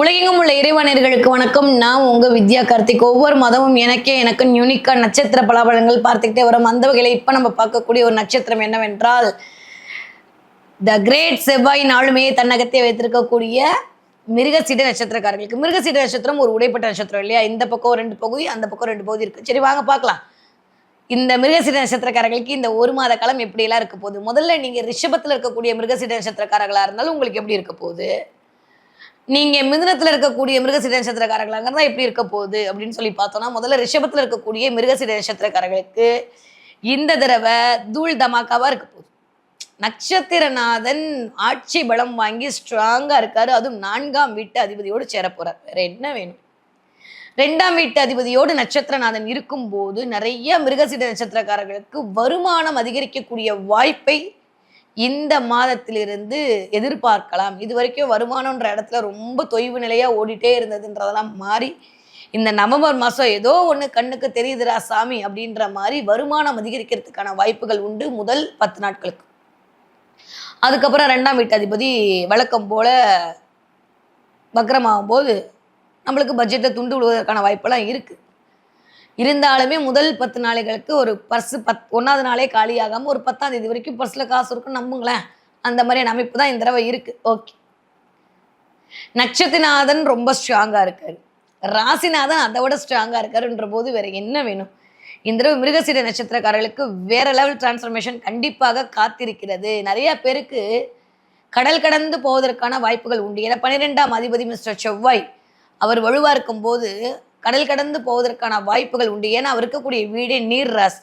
உலகெங்கும் உள்ள இறைவனர்களுக்கு வணக்கம். நான் உங்க வித்யா கார்த்திக். ஒவ்வொரு மதமும் எனக்கே எனக்கு யூனிக்கா நட்சத்திர பலாபலங்கள் பார்த்துக்கிட்டே வரும். அந்த வகையில இப்ப நம்ம பார்க்கக்கூடிய ஒரு நட்சத்திரம் என்னவென்றால் த கிரேட் செவ்வாய் நாளுமே தன்னகத்தை வைத்திருக்கக்கூடிய மிருகசீட நட்சத்திரக்காரர்களுக்கு. மிருகசீட நட்சத்திரம் ஒரு உடைப்பட்ட நட்சத்திரம் இல்லையா? இந்த பக்கம் ரெண்டு பகுதி அந்த பக்கம் ரெண்டு பகுதி இருக்கு. சரி வாங்க பார்க்கலாம். இந்த மிருகசீட நட்சத்திரக்காரர்களுக்கு இந்த ஒரு மாத காலம் எப்படியெல்லாம் இருக்க போகுது? முதல்ல நீங்க ரிஷபத்தில் இருக்கக்கூடிய மிருகசீட நட்சத்திரக்காரர்களா இருந்தாலும் உங்களுக்கு எப்படி இருக்க போகுது? நீங்க மிதுனத்துல இருக்கக்கூடிய மிருகசீட நட்சத்திரக்காரர்களாக இருந்தால் எப்படி இருக்க போகுது அப்படின்னு சொல்லி பார்த்தோம்னா முதல்ல ரிஷபத்துல இருக்கக்கூடிய மிருகசீட நட்சத்திரக்காரர்களுக்கு இந்த தடவை தூள் தமாக்காவா இருக்க போகுது. நட்சத்திரநாதன் ஆட்சி பலம் வாங்கி ஸ்ட்ராங்கா இருக்காரு. அதுவும் நான்காம் வீட்டு அதிபதியோடு சேர போறார் வேற என்ன வேணும்? ரெண்டாம் வீட்டு அதிபதியோடு நட்சத்திரநாதன் இருக்கும்போது நிறைய மிருகசீட நட்சத்திரக்காரர்களுக்கு வருமானம் அதிகரிக்கக்கூடிய வாய்ப்பை இந்த மாதத்திலிருந்து எதிர்பார்க்கலாம். இது வரைக்கும் வருமானம்ன்ற இடத்துல ரொம்ப தொய்வு நிலையாக ஓடிட்டே இருந்ததுன்றதெல்லாம் மாறி இந்த நவம்பர் மாதம் ஏதோ ஒன்று கண்ணுக்கு தெரியுதுரா சாமி அப்படின்ற மாதிரி வருமானம் அதிகரிக்கிறதுக்கான வாய்ப்புகள் உண்டு முதல் பத்து நாட்களுக்கு. அதுக்கப்புறம் ரெண்டாம் வீட்டு அதிபதி வழக்கம் போல வக்ரமாகும் போது நம்மளுக்கு பட்ஜெட்டை துண்டு விடுவதற்கான வாய்ப்பெல்லாம் இருக்குது இருந்தாலுமே முதல் பத்து நாளைகளுக்கு ஒரு பர்ஸு பத் ஒன்றாவது நாளே காலியாகாமல் ஒரு பத்தாம் தேதி வரைக்கும் பர்ஸில் காசு இருக்கும் நம்புங்களேன். அந்த மாதிரியான அமைப்பு தான் இந்த தடவை இருக்குது ஓகே. நட்சத்திரநாதன் ரொம்ப ஸ்ட்ராங்காக இருக்காரு. ராசிநாதன் அதை விட ஸ்ட்ராங்காக இருக்காருன்ற போது வேற என்ன வேணும்? இந்த தடவை மிருகசீட நட்சத்திரக்காரர்களுக்கு வேற லெவல் டிரான்ஸ்ஃபர்மேஷன் கண்டிப்பாக காத்திருக்கிறது. நிறைய பேருக்கு கடல் கடந்து போவதற்கான வாய்ப்புகள் உண்டு. ஏன்னா பன்னிரெண்டாம் அதிபதி மிஸ்டர் செவ்வாய் அவர் வலுவாக இருக்கும்போது கடல் கடந்து போவதற்கான வாய்ப்புகள் உண்டு. ஏன்னா அவர் இருக்கக்கூடிய வீடே நீர் ராசி.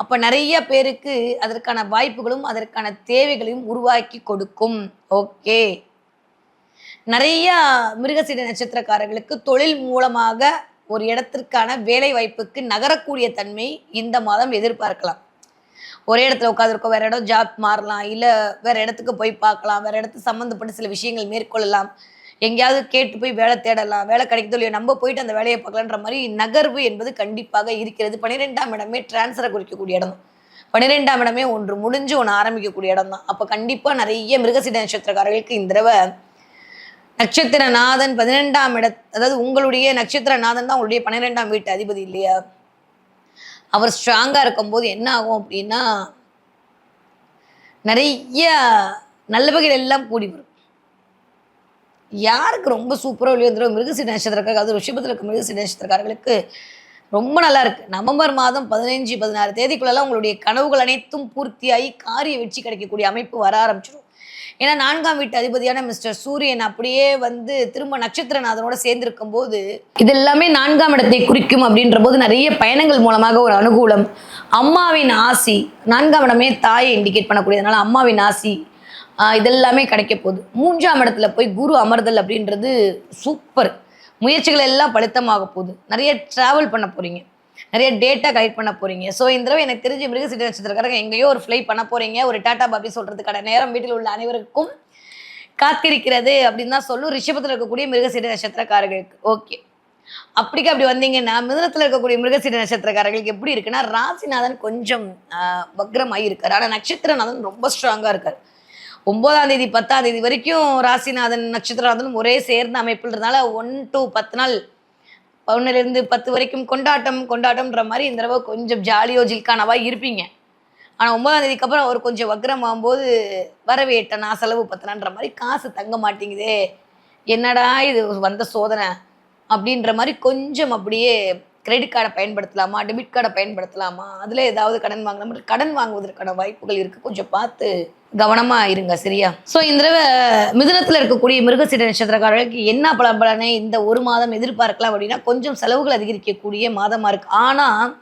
அப்ப நிறைய பேருக்கு அதற்கான வாய்ப்புகளும் அதற்கான தேவைகளையும் உருவாக்கி கொடுக்கும். ஓகே. நிறைய மிருகசீட நட்சத்திரக்காரர்களுக்கு தொழில் மூலமாக ஒரு இடத்திற்கான வேலை வாய்ப்புக்கு நகரக்கூடிய தன்மை இந்த மாதம் எதிர்பார்க்கலாம். ஒரே இடத்துல உட்காந்துருக்கோம் வேற இடம் ஜாப் மாறலாம் இல்லை வேற இடத்துக்கு போய் பார்க்கலாம் வேற இடத்துக்கு சம்மந்தப்பட்ட சில விஷயங்கள் மேற்கொள்ளலாம். எங்கேயாவது கேட்டு போய் வேலை தேடலாம் வேலை கிடைக்குதோ இல்லையோ நம்ம போயிட்டு அந்த வேலையை பார்க்கலான்ற மாதிரி நகர்வு என்பது கண்டிப்பாக இருக்கிறது. பன்னிரெண்டாம் இடமே டிரான்ஸ்ஃபரை குறிக்கக்கூடிய இடம் பன்னிரெண்டாம் இடமே ஒன்று முடிஞ்சு ஒன்று ஆரம்பிக்கக்கூடிய இடம் தான். அப்போ கண்டிப்பாக நிறைய மிருகசீட நட்சத்திரக்காரர்களுக்கு இந்த தடவை நட்சத்திரநாதன் பதினெண்டாம் இட அதாவது உங்களுடைய நட்சத்திரநாதன் தான் உங்களுடைய பன்னிரெண்டாம் வீட்டு அதிபதி இல்லையா? அவர் ஸ்ட்ராங்காக இருக்கும்போது என்ன ஆகும் அப்படின்னா நிறைய நல்ல வகையில் எல்லாம் கூடி வரும். யாருக்கு ரொம்ப சூப்பராக வெளியே வந்துடும் மிருகசீட நட்சத்திரக்காரர்கள் அது ரிஷபத்தில் இருக்க மிருகசி நட்சத்திரக்காரர்களுக்கு ரொம்ப நல்லா இருக்கு. நவம்பர் மாதம் பதினைஞ்சு பதினாறு தேதிக்குள்ளெல்லாம் உங்களுடைய கனவுகள் அனைத்தும் பூர்த்தியாகி காரிய வெற்றி கிடைக்கக்கூடிய அமைப்பு வர ஆரம்பிச்சிடும். ஏன்னா நான்காம் வீட்டு அதிபதியான மிஸ்டர் சூரியன் அப்படியே வந்து திரும்ப நட்சத்திரநாதனோட சேர்ந்திருக்கும் போது இது எல்லாமே நான்காம் இடத்தை குறிக்கும் அப்படின்ற போது நிறைய பயணங்கள் மூலமாக ஒரு அனுகூலம். அம்மாவின் ஆசி நான்காம் இடமே தாயை இண்டிகேட் பண்ணக்கூடியதுனால அம்மாவின் ஆசி இதெல்லாமே கிடைக்க போகுது. மூன்றாம் இடத்துல போய் குரு அமர்தல் அப்படின்றது சூப்பர் முயற்சிகள் எல்லாம் பலித்தமாக போகுது. நிறைய ட்ராவல் பண்ண போகிறீங்க நிறைய டேட்டா கலெக்ட் பண்ண போகிறீங்க ஸோ இந்த தடவை எனக்கு தெரிஞ்ச மிருகசீட்டு நட்சத்திரக்காரங்க எங்கேயோ ஒரு ஃப்ளை பண்ண போகிறீங்க ஒரு டாட்டா பாபி சொல்கிறதுக்கான நேரம் வீட்டில் உள்ள அனைவருக்கும் காத்திருக்கிறது அப்படின்னு தான் சொல்லும். ரிஷபத்தில் இருக்கக்கூடிய மிருகசீட்டு நட்சத்திரக்காரர்களுக்கு. ஓகே அப்படிக்கு அப்படி வந்தீங்கன்னா மிதனத்தில் இருக்கக்கூடிய மிருகசீட நட்சத்திரக்காரர்களுக்கு எப்படி இருக்குன்னா ராசிநாதன் கொஞ்சம் ஆஹ், வக்ரமாகி ஆனால் நட்சத்திரநாதன் ரொம்ப ஸ்ட்ராங்காக இருக்கார். ஒன்பதாம் தேதி பத்தாம் தேதி வரைக்கும் ராசிநாதன் நட்சத்திரநாதன் ஒரே சேர்ந்த அமைப்புன்றதுனால இருந்தால ஒன் டு பத்து நாள் ஒன்னுலேருந்து பத்து வரைக்கும் கொண்டாட்டம் கொண்டாட்டம்ன்ற மாதிரி இந்த தடவை கொஞ்சம் ஜாலியோ ஜில்கானவா இருப்பீங்க. ஆனால் ஒன்பதாம் தேதிக்கு அப்புறம் அவர் கொஞ்சம் வக்ரம் ஆகும்போது வரவேட்டனா செலவு பத்தனான்ற மாதிரி காசு தங்க மாட்டேங்குதே என்னடா இது வந்த சோதனை அப்படின்ற மாதிரி கொஞ்சம் அப்படியே கிரெடிட் கார்டை பயன்படுத்தலாமா டெபிட் கார்டை பயன்படுத்தலாமா அதில் ஏதாவது கடன் வாங்கலாம் கடன் வாங்குவதற்கான வாய்ப்புகள் இருக்குது கொஞ்சம் பார்த்து கவனமாக இருங்க சரியா? ஸோ இந்த தடவை மிதுனத்தில் இருக்கக்கூடிய மிருகசீட நட்சத்திரக்காரர்களுக்கு என்ன பல பலனை இந்த ஒரு மாதம் எதிர்பார்க்கலாம் அப்படின்னா கொஞ்சம் செலவுகள் அதிகரிக்கக்கூடிய மாதமாக இருக்குது ஆனால்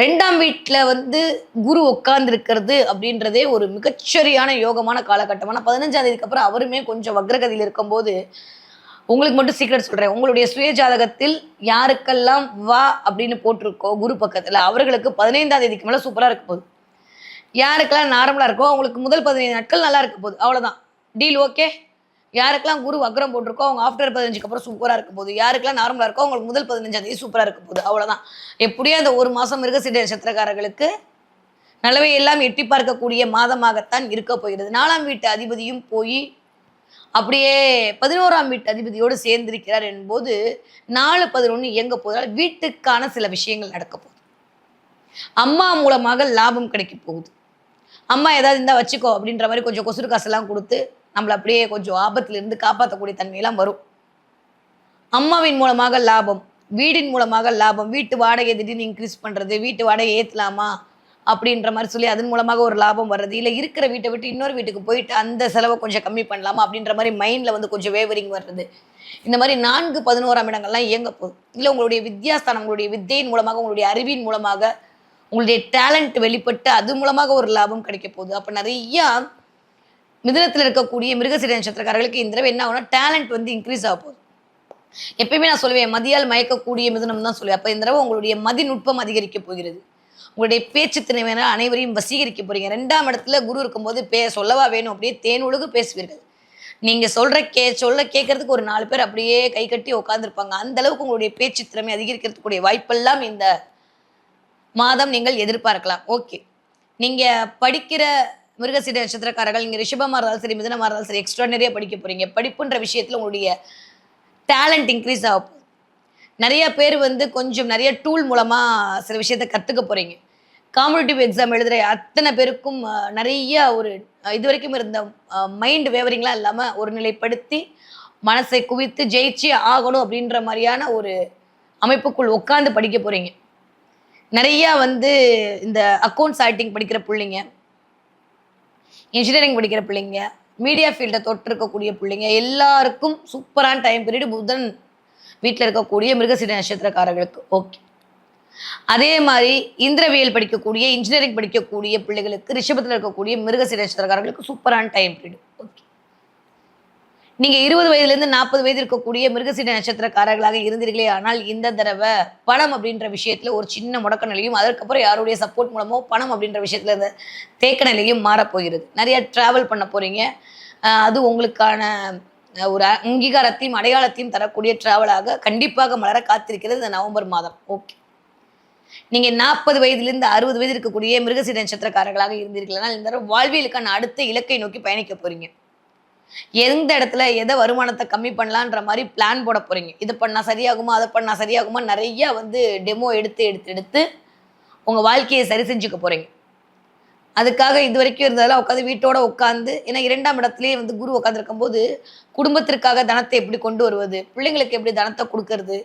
ரெண்டாம் வீட்டில் வந்து குரு உட்கார்ந்துருக்கிறது அப்படின்றதே ஒரு மிகச்சரியான யோகமான காலகட்டமான பதினஞ்சாம் தேதிக்கு அப்புறம் அவருமே கொஞ்சம் வக்ரகதியில் இருக்கும்போது உங்களுக்கு மட்டும் சீக்கிரம் சொல்கிறேன் உங்களுடைய சுய ஜாதகத்தில் யாருக்கெல்லாம் வா அப்படின்னு போட்டிருக்கோ குரு பக்கத்தில் அவர்களுக்கு பதினைந்தாம் தேதிக்கு மேலே சூப்பராக இருக்க போகுது. யாருக்கெல்லாம் நார்மலாக இருக்கோ அவங்களுக்கு முதல் பதினைந்து நாட்கள் நல்லா இருக்க போகுது. அவ்வளோதான் டீல் ஓகே யாருக்கெல்லாம் குரு வக்ரம் போட்டிருக்கோ அவங்க ஆஃப்டர் பதினஞ்சுக்கு அப்புறம் சூப்பராக இருக்க போகுது. யாருக்கெல்லாம் நார்மலாக இருக்கோ அவங்களுக்கு முதல் பதினஞ்சாந்தேதி சூப்பராக இருக்க போகுது. அவ்வளோதான் எப்படியும் அந்த ஒரு மாதம் மிருகசீட நட்சத்திரக்காரர்களுக்கு நல்லவை எல்லாம் எட்டி பார்க்கக்கூடிய மாதமாகத்தான் இருக்க போகிறது. நாலாம் வீட்டு அதிபதியும் போய் அப்படியே பதினோராம் வீட்டு அதிபதியோடு சேர்ந்திருக்கிறார் என்போது நாலு பதினொன்று இயங்க போவதால் வீட்டுக்கான சில விஷயங்கள் நடக்க போகுது. அம்மா மூலமாக லாபம் கிடைக்க போகுது. அம்மா ஏதாவது இருந்தால் வச்சுக்கோ அப்படின்ற மாதிரி கொஞ்சம் கொசுறு காசெல்லாம் கொடுத்து நம்மளை அப்படியே கொஞ்சம் ஆபத்திலிருந்து காப்பாற்றக்கூடிய தன்மையெல்லாம் வரும். அம்மாவின் மூலமாக லாபம் வீடின் மூலமாக லாபம் வீட்டு வாடகை திடீர்னு இன்க்ரீஸ் பண்ணுறது வீட்டு வாடகை ஏற்றலாமா அப்படின்ற மாதிரி சொல்லி அதன் மூலமாக ஒரு லாபம் வர்றது இல்லை இருக்கிற வீட்டை விட்டு இன்னொரு வீட்டுக்கு போயிட்டு அந்த செலவை கொஞ்சம் கம்மி பண்ணலாமா அப்படின்ற மாதிரி மைண்டில் வந்து கொஞ்சம் வேவரிங் வர்றது. இந்த மாதிரி நான்கு பதினோராம் இடங்கள்லாம் இயங்க போகுது. இல்லை உங்களுடைய வித்யாஸ்தானம் உங்களுடைய வித்தையின் மூலமாக உங்களுடைய அறிவின் மூலமாக உங்களுடைய டேலண்ட் வெளிப்பட்டு அது மூலமாக ஒரு லாபம் கிடைக்க போகுது. அப்போ நிறையா மிதுனத்தில் இருக்கக்கூடிய மிருகசீர நட்சத்திரக்காரர்களுக்கு இந்த தடவை என்ன ஆகும்னா டேலண்ட் வந்து இன்க்ரீஸ் ஆக போகுது. எப்பயுமே நான் சொல்லுவேன் மதியால் மயக்கக்கூடிய மிதனம் தான் சொல்லுவேன். அப்போ இந்த தடவை உங்களுடைய மதிநுட்பம் அதிகரிக்க போகிறது. உங்களுடைய பேச்சு திறமையினர் அனைவரையும் வசீகரிக்க போறீங்க. ரெண்டாம் இடத்துல குரு இருக்கும்போது பே சொல்லவா வேணும் அப்படியே தேனொழுகு பேசுவீர்கள். நீங்க சொல்ற கே சொல்ல கேட்கறதுக்கு ஒரு நாலு பேர் அப்படியே கை கட்டி உட்காந்துருப்பாங்க அந்த அளவுக்கு உங்களுடைய பேச்சு திறமை அதிகரிக்கிறதுக்குரிய வாய்ப்பெல்லாம் இந்த மாதம் நீங்கள் எதிர்பார்க்கலாம். ஓகே. நீங்க படிக்கிற மிருகசீட நட்சத்திரக்காரர்கள் நீங்க ரிஷபமாக இருந்தாலும் சரி மிதனமாக இருந்தாலும் சரி எக்ஸ்ட்ராடனரியாக படிக்க போறீங்க. படிப்புன்ற விஷயத்துல உங்களுடைய டேலண்ட் இன்க்ரீஸ் ஆக போகுது நிறைய பேர் வந்து கொஞ்சம் நிறைய டூல் மூலமா சில விஷயத்த கற்றுக்க போறீங்க. காம்படிட்டிவ் எக்ஸாம் எழுதுற அத்தனை பேருக்கும் நிறைய ஒரு இது வரைக்கும் இருந்த மைண்ட் வேவரிங்லாம் இல்லாமல் ஒரு நிலைப்படுத்தி மனசை குவித்து ஜெயிச்சு ஆகணும் அப்படின்ற மாதிரியான ஒரு அமைப்புக்குள் உட்காந்து படிக்க போறீங்க. நிறைய வந்து இந்த அக்கௌண்ட்ஸ் ஆக்டிங் படிக்கிற பிள்ளைங்க இன்ஜினியரிங் படிக்கிற பிள்ளைங்க மீடியா ஃபீல்டை தொட்டு இருக்கக்கூடிய பிள்ளைங்க எல்லாருக்கும் சூப்பரான டைம் பீரியட் புதன் வீட்டில் இருக்கக்கூடிய மிருகசீர நட்சத்திரக்காரர்களுக்கு. ஓகே அதே மாதிரி இந்திரவியல் படிக்கக்கூடிய இன்ஜினியரிங் படிக்கக்கூடிய பிள்ளைகளுக்கு ரிஷபத்தில் இருக்கக்கூடிய மிருகசீர நட்சத்திரக்காரர்களுக்கு சூப்பரான டைம் பீரியட் ஓகே நீங்க இருபது வயதுலேருந்து நாற்பது வயது இருக்கக்கூடிய மிருகசீட நட்சத்திரக்காரர்களாக இருந்தீர்களே ஆனால் இந்த தடவை பணம் அப்படின்ற விஷயத்துல ஒரு சின்ன முடக்க நிலையும் அதற்கப்புறம் யாருடைய சப்போர்ட் மூலமோ பணம் அப்படின்ற விஷயத்துல இந்த தேக்க நிலையும் மாறப்போகிறது. நிறைய டிராவல் பண்ண போறீங்க. அது உங்களுக்கான ஒரு அங்கீகாரத்தையும் அடையாளத்தையும் தரக்கூடிய டிராவலாக கண்டிப்பாக மலர காத்திருக்கிறது இந்த நவம்பர் மாதம். ஓகே நீங்க நாற்பது வயதிலிருந்து அறுபது வயது இருக்கக்கூடிய மிருகசீட நட்சத்திரக்காரர்களாக இருந்தீர்களானால் இந்த தடவை வாழ்வியலுக்கான அடுத்த இலக்கை நோக்கி பயணிக்க போறீங்க. எந்த இடத்துல எதை வருமானத்தை கம்மி பண்ணலான்ற மாதிரி பிளான் போட போகிறீங்க இது பண்ணால் சரியாகுமா அதை பண்ணால் சரியாகுமா நிறைய வந்து டெமோ எடுத்து எடுத்து எடுத்து உங்கள் வாழ்க்கையை சரி செஞ்சுக்க போகிறீங்க அதுக்காக இது வரைக்கும் இருந்ததெல்லாம் உட்காந்து வீட்டோட உட்காந்து ஏன்னா இரண்டாம் இடத்துலயே வந்து குரு உட்காந்துருக்கும் போது குடும்பத்திற்காக தனத்தை எப்படி கொண்டு வருவது பிள்ளைங்களுக்கு எப்படி தனத்தை கொடுக்கறது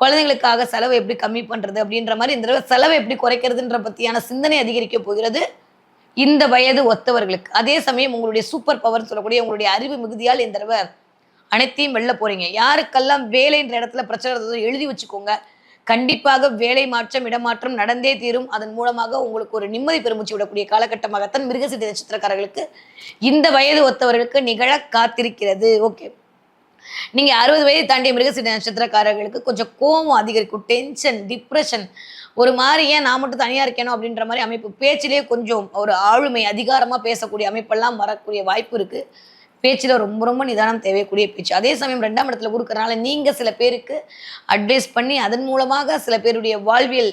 குழந்தைங்களுக்காக செலவை எப்படி கம்மி பண்ணுறது அப்படின்ற மாதிரி இந்த செலவை எப்படி குறைக்கிறதுன்ற பற்றியான சிந்தனை அதிகரிக்க போகிறது. இந்த வயது ஒத்தவர்களுக்கு. அதே சமயம் உங்களுடைய சூப்பர் பவர்னு சொல்லக்கூடிய உங்களுடைய அறிவு மிகுதியால் இந்த தடவை அனைத்தையும் வெல்ல போறீங்க. யாருக்கெல்லாம் வேலைன்ற இடத்துல பிரச்சனை இருந்ததோ எழுதி வச்சுக்கோங்க. கண்டிப்பாக வேலை மாற்றம் இடமாற்றம் நடந்தே தீரும். அதன் மூலமாக உங்களுக்கு ஒரு நிம்மதி பெருமூச்சு விடக்கூடிய காலகட்டமாகத்தான் மிருகசீட நட்சத்திரக்காரர்களுக்கு இந்த வயது ஒத்தவர்களுக்கு நிகழ காத்திருக்கிறது. ஓகே நீங்கள் அறுபது வயது தாண்டிய மிருகசீட நட்சத்திரக்காரர்களுக்கு கொஞ்சம் கோபம் அதிகரிக்கும் டென்ஷன் டிப்ரெஷன் ஒரு மாதிரி ஏன் நான் மட்டும் தனியாக இருக்கேனோ அப்படின்ற மாதிரி அமைப்பு. பேச்சிலேயே கொஞ்சம் ஒரு ஆளுமை அதிகாரமாக பேசக்கூடிய அமைப்பெல்லாம் வரக்கூடிய வாய்ப்பு இருக்குது பேச்சில் ரொம்ப ரொம்ப நிதானம் தேவைக்கூடிய பேச்சு. அதே சமயம் ரெண்டாம் இடத்துல கொடுக்குறனால நீங்கள் சில பேருக்கு அட்வைஸ் பண்ணி அதன் மூலமாக சில பேருடைய வாழ்வியல்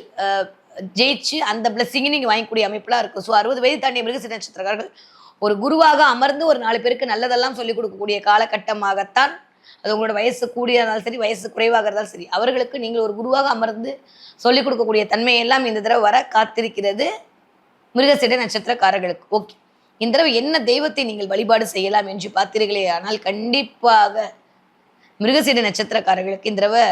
ஜெயிச்சு அந்த பிளஸ்ஸிங்கை நீங்கள் வாங்கக்கூடிய அமைப்புலாம் இருக்கும் ஸோ அறுபது வயது தாண்டிய மிருகசீட நட்சத்திரக்காரர்கள் ஒரு குருவாக அமர்ந்து ஒரு நாலு பேருக்கு நல்லதெல்லாம் சொல்லிக் கொடுக்கக்கூடிய காலகட்டமாகத்தான் அது உங்களோட வயசு கூடியதாக இருந்தாலும் சரி வயசு குறைவாக இருந்தாலும் சரி அவர்களுக்கு நீங்கள் ஒரு குருவாக அமர்ந்து சொல்லிக் கொடுக்கக்கூடிய தன்மையெல்லாம் இந்த தடவை வர காத்திருக்கிறது மிருகசீட நட்சத்திரக்காரர்களுக்கு. ஓகே. இந்த தடவை என்ன தெய்வத்தை நீங்கள் வழிபாடு செய்யலாம் என்று பார்த்தீர்களே ஆனால் கண்டிப்பாக மிருகசீட நட்சத்திரக்காரர்களுக்கு இந்த தடவை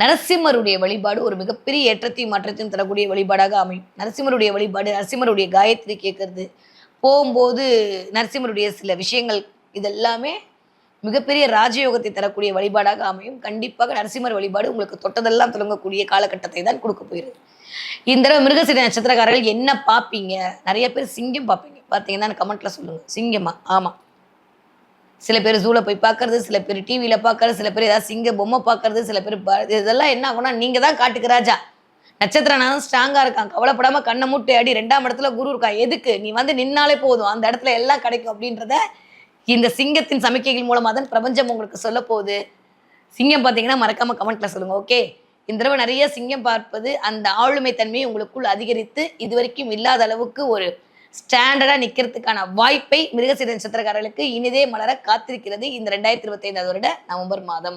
நரசிம்மருடைய வழிபாடு ஒரு மிகப்பெரிய ஏற்றத்தையும் மாற்றத்தையும் தரக்கூடிய வழிபாடாக அமையும். நரசிம்மருடைய வழிபாடு நரசிம்மருடைய காயத்ரி கேட்கறது. போகும்போது நரசிம்மருடைய சில விஷயங்கள் இதெல்லாமே மிகப்பெரிய ராஜயோகத்தை தரக்கூடிய வழிபாடாக அமையும். கண்டிப்பாக நரசிம்மர் வழிபாடு உங்களுக்கு தொட்டதெல்லாம் தொடங்கக்கூடிய காலகட்டத்தை தான் கொடுக்க போகிறது. இந்த தடவை மிருகசீர நட்சத்திரக்காரர்கள் என்ன பார்ப்பீங்க? நிறைய பேர் சிங்கம் பார்ப்பீங்க. பார்த்தீங்கன்னா கமெண்ட்ல சொல்லுங்க. சிங்கமா? ஆமா. சில பேர் ஜூல போய் பார்க்கறது சில பேர் டிவியில பார்க்கறது சில பேர் ஏதாவது சிங்க பொம்மை பார்க்கறது சில பேர் ப- இதெல்லாம் என்ன ஆகும்னா நீங்க தான் காட்டுக்கு ராஜா. நட்சத்திரநாதன் ஸ்ட்ராங்காக இருக்கான். கவலைப்படாம கண்ணை மூட்டை அடி ரெண்டாம் இடத்துல குரு இருக்கான். எதுக்கு? நீ வந்து நின்னாலே போதும். அந்த இடத்துல எல்லாம் கிடைக்கும் அப்படின்றத இந்த சிங்கத்தின் சமிக்கைகள் மூலமாக தான் பிரபஞ்சம் உங்களுக்கு சொல்ல போகுது. சிங்கம் பார்த்தீங்கன்னா மறக்காம கமெண்ட்ல சொல்லுங்க ஓகே இந்த தடவை நிறைய சிங்கம் பார்ப்பது அந்த ஆளுமை தன்மையை உங்களுக்குள் அதிகரித்து இதுவரைக்கும் இல்லாத அளவுக்கு ஒரு ஸ்டாண்டர்டாக நிற்கிறதுக்கான வாய்ப்பை மிருகசீர நட்சத்திரக்காரர்களுக்கு இனிதே மலர காத்திருக்கிறது இந்த ரெண்டாயிரத்தி இருபத்தைந்தாவது வருட நவம்பர் மாதம்.